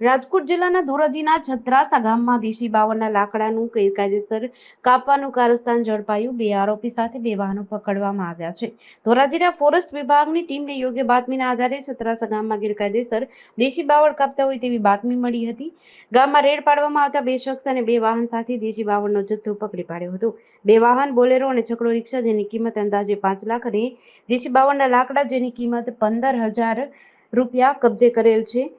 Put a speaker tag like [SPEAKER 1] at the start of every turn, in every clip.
[SPEAKER 1] રાજકોટ જિલ્લાના ધોરાજીના છત્રાસા ગામમાં દેશી બાવળના લાકડાનું ગેરકાયદેસર કાપવાનું કારસ્તાન ઝડપાયું. બે આરોપી સાથે બે વાહનો પકડવામાં આવ્યા છે. ધોરાજીના ફોરેસ્ટ વિભાગની ટીમને યોગ્ય બાતમીના આધારે છત્રાસા ગામમાં ગેરકાયદેસર દેશી બાવળ કાપતા હોય તેવી બાતમી મળી હતી. ગામમાં રેડ પાડવામાં આવતા બે શખ્સ અને બે વાહન સાથે દેશી બાવળનો જથ્થો પકડી પાડ્યો હતો. બે વાહન, બોલેરો અને છકડો રિક્ષા જેની કિંમત અંદાજે પાંચ લાખ અને દેશી બાવળના લાકડા જેની કિંમત પંદર હજાર રૂપિયા કબજે કરેલ છે.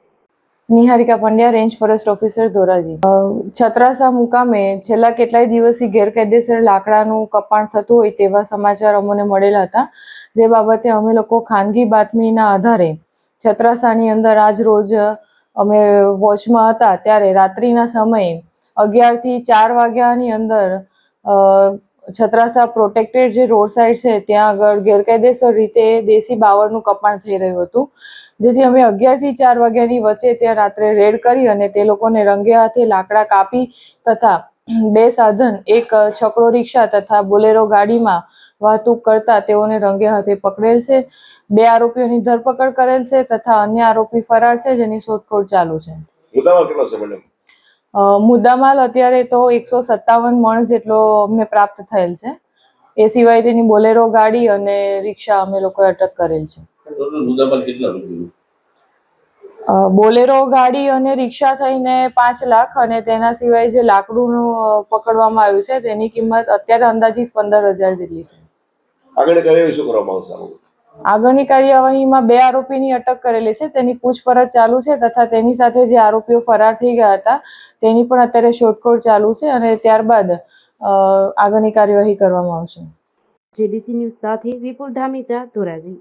[SPEAKER 2] Niharika Pandya, range forest officer Dhoraji. Chhatrasa મુકામે છેલ્લા કેટલાય દિવસથી ગેરકાયદેસર લાકડાનું કપાણ થતું હોય તેવા સમાચાર અમને મળેલા હતા, જે બાબતે અમે લોકો ખાનગી બાતમીના આધારે છત્રાસાની અંદર આજ રોજ અમે વોચમાં હતા. ત્યારે રાત્રિના સમયે અગિયારથી ચાર વાગ્યાની અંદર છત્રાસા પ્રોટેક્ટેડ જે રોડ સાઈડ છે, ત્યાં આગળ ગેરકાયદેસર રીતે દેશી બાવળનું કપાણ થઈ રહ્યું હતું. જેથી અમે અગિયારથી ચાર વાગ્યાની વચ્ચે ત્યાં રાત્રે રેડ કરી અને તે લોકોને રંગે હાથે લાકડા કાપી તથા બે સાધન, એક છકડો રિક્ષા તથા બોલેરો ગાડીમાં વાહતુક કરતા તેઓને રંગે હાથે પકડેલ છે. બે આરોપીઓની ધરપકડ કરેલ છે તથા અન્ય આરોપી ફરાર છે જેની શોધખોળ ચાલુ છે. મુદ્દામાલ અત્યારે તો એકસો સત્તાવન મણ જેટલો અમને પ્રાપ્ત થયેલ છે. એ સિવાય તેની બોલેરો ગાડી અને રિક્ષા અમે લોકોએ અટક કરેલ છે. બોલેરો ગાડી અને રિક્ષા થઈને પાંચ લાખ અને તેના સિવાય જે લાકડુંનું પકડવામાં આવ્યું છે તેની કિંમત અત્યારે અંદાજિત પંદર હજાર જેટલી છે.
[SPEAKER 3] આગળ શું કરવામાં આવશે?
[SPEAKER 2] આગળની કાર્યવાહીમાં બે આરોપીની અટક કરેલી છે. તેની પૂછપરછ ચાલુ છે તથા તેની સાથે જે આરોપીઓ ફરાર થઈ ગયા હતા, તેની પણ અત્યારે શોધખોળ ચાલુ છે અને ત્યારબાદ આગળની કાર્યવાહી કરવામાં આવશે.
[SPEAKER 1] જેડીસી ન્યૂઝ સાથે વિપુલ ધામીચા ધોરાજી.